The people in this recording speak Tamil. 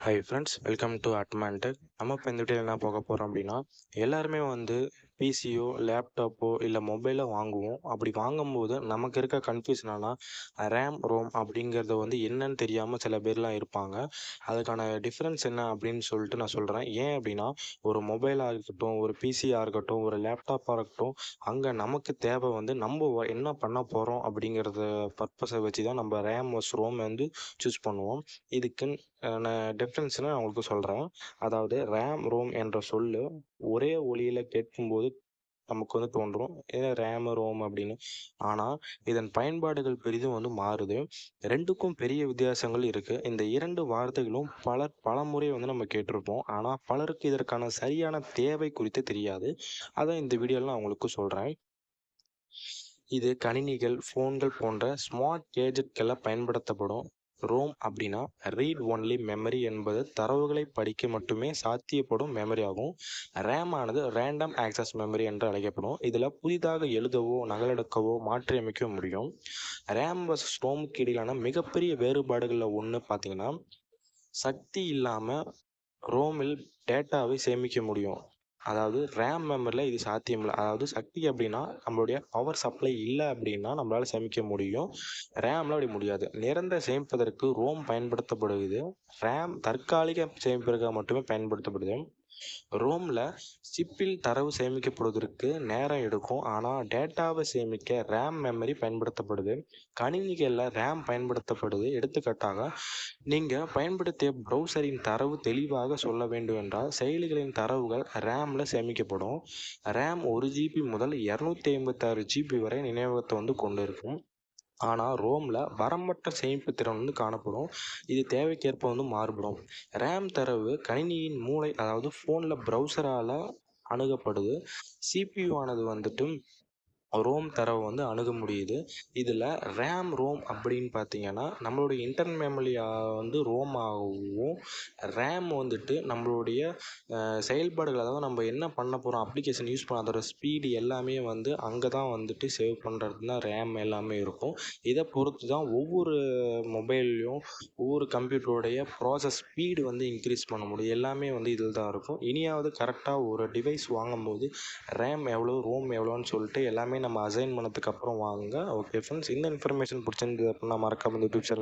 ஹை ஃப்ரெண்ட்ஸ் வெல்கம் டு அட்மான்டெக் நம்ம இப்போ இந்த வீடியோவில் என்ன போக போகிறோம் அப்படின்னா எல்லாருமே வந்து பிசியோ லேப்டாப்போ இல்லை மொபைலோ வாங்குவோம். அப்படி வாங்கும்போது நமக்கு இருக்க கன்ஃபியூஷன் ஆனால் ரேம் ரோம் அப்படிங்கிறது வந்து என்னன்னு தெரியாமல் சில பேர்லாம் இருப்பாங்க. அதுக்கான டிஃப்ரென்ஸ் என்ன அப்படின்னு சொல்லிட்டு நான் சொல்கிறேன் ஏன் அப்படின்னா ஒரு மொபைலாக இருக்கட்டும் ஒரு பிசியாக இருக்கட்டும் ஒரு லேப்டாப்பாக இருக்கட்டும் அங்கே நமக்கு தேவை வந்து நம்ம என்ன பண்ண போகிறோம் அப்படிங்கிறத பர்பஸை வச்சு தான் நம்ம ரேம் வஸ் ரோம் வந்து சூஸ் பண்ணுவோம். இதுக்கு டிஃப்ரென்ஸ்னு நான் உங்களுக்கு சொல்கிறேன் அதாவது ரேம் ரோம் என்ற சொல்லு ஒரே ஒளியில் கேட்கும்போது நமக்கு வந்து தோன்றும். ஏன் ரேம் ரோம் அப்படின்னு. ஆனால் இதன் பயன்பாடுகள் பெரிதும் வந்து மாறுது. ரெண்டுக்கும் பெரிய வித்தியாசங்கள் இருக்குது இந்த இரண்டு வார்த்தைகளும் பலர் பல முறை வந்து நம்ம கேட்டிருப்போம். ஆனால் பலருக்கு இதற்கான சரியான தேவை குறித்து தெரியாது. அதான் இந்த வீடியோவில் நான் உங்களுக்கு சொல்கிறேன் இது கணினிகள் ஃபோன்கள் போன்ற ஸ்மார்ட் கேஜெட்களில் பயன்படுத்தப்படும். ரோம் அப்படின்னா ரீட் ஒன்லி மெமரி என்பது தரவுகளை படிக்க மட்டுமே சாத்தியப்படும் மெமரி ஆகும். ரேம் ஆனது ரேண்டம் ஆக்சஸ் மெமரி என்று அழைக்கப்படும். இதில் புதிதாக எழுதவோ நகலெடுக்கவோ மாற்றியமைக்க முடியும். ரேம் வர்சஸ் ரோமுக்கு இடையிலான மிகப்பெரிய வேறுபாடுகளில் ஒன்று பார்த்தீங்கன்னா சக்தி இல்லாமல் ரோமில் டேட்டாவை சேமிக்க முடியும். அதாவது ரேம் மெமரியில் இது சாத்தியம் இல்லை. அதாவது சக்தி அப்படின்னா நம்மளுடைய பவர் சப்ளை இல்லை அப்படின்னா நம்மளால் சேமிக்க முடியும். ரேமில் அப்படி முடியாது. நிரந்தர சேமிப்பதற்கு ரோம் பயன்படுத்தப்படுகிறது. ரேம் தற்காலிக சேமிப்பிற்காக மட்டுமே பயன்படுத்தப்படுது ரோமில் சிப்பில் தரவு சேமிக்கப்படுவதற்கு நேரம் எடுக்கும் ஆனால் டேட்டாவை சேமிக்க ரேம் மெமரி பயன்படுத்தப்படுது. கணினிகளில் ரேம் பயன்படுத்தப்படுது. எடுத்துக்காட்டாக நீங்கள் பயன்படுத்திய ப்ரௌசரின் தரவு தெளிவாக சொல்ல வேண்டும் என்றால் செயலிகளின் தரவுகள் ரேமில் சேமிக்கப்படும். ரேம் ஒரு ஜிபி முதல் இரநூத்தி ஐம்பத்தாறு ஜிபி வரை நினைவகத்தை வந்து கொண்டு இருக்கும் ஆனால் ரோமில் வரம்பற்ற சேமிப்பு திறன் வந்து காணப்படும். இது தேவைக்கேற்ப வந்து மாறுபடும். ரேம் தரவு கணினியின் மூளை அதாவது ஃபோனில் ப்ரௌசரால் அணுகப்படுது. சிபியூ ஆனது வந்துட்டு ரோம் தரவை வந்து அணுக முடியுது. இதில் ரேம் ரோம் அப்படின்னு பார்த்தீங்கன்னா நம்மளுடைய இன்டர்ன் மெமரி வந்து ரோம் ஆகவும் ரேம் வந்துட்டு நம்மளுடைய செயல்பாடுகள் அதாவது நம்ம என்ன பண்ண போகிறோம் அப்ளிகேஷன் யூஸ் பண்ண அதோட ஸ்பீடு எல்லாமே வந்து அங்கே தான் வந்துட்டு சேவ் பண்ணுறது தான் ரேம் எல்லாமே இருக்கும். இதை பொறுத்து தான் ஒவ்வொரு மொபைல்லையும் ஒவ்வொரு கம்ப்யூட்டருடைய ப்ராசஸ் ஸ்பீடு வந்து இன்க்ரீஸ் பண்ண முடியும். எல்லாமே வந்து இதில் தான் இருக்கும். இனியாவது கரெக்டாக ஒரு டிவைஸ் வாங்கும்போது ரேம் எவ்வளோ ரோம் எவ்வளோன்னு சொல்லிட்டு எல்லாமே நம்ம அசைன் பண்ணதுக்கு அப்புறம் வாங்க. ஓகே ஃப்ரெண்ட்ஸ் இந்த இன்ஃபர்மேஷன் பிடிச்சிருந்தது அப்படின்னா மறக்காம இந்த யூடியூப் சேனல்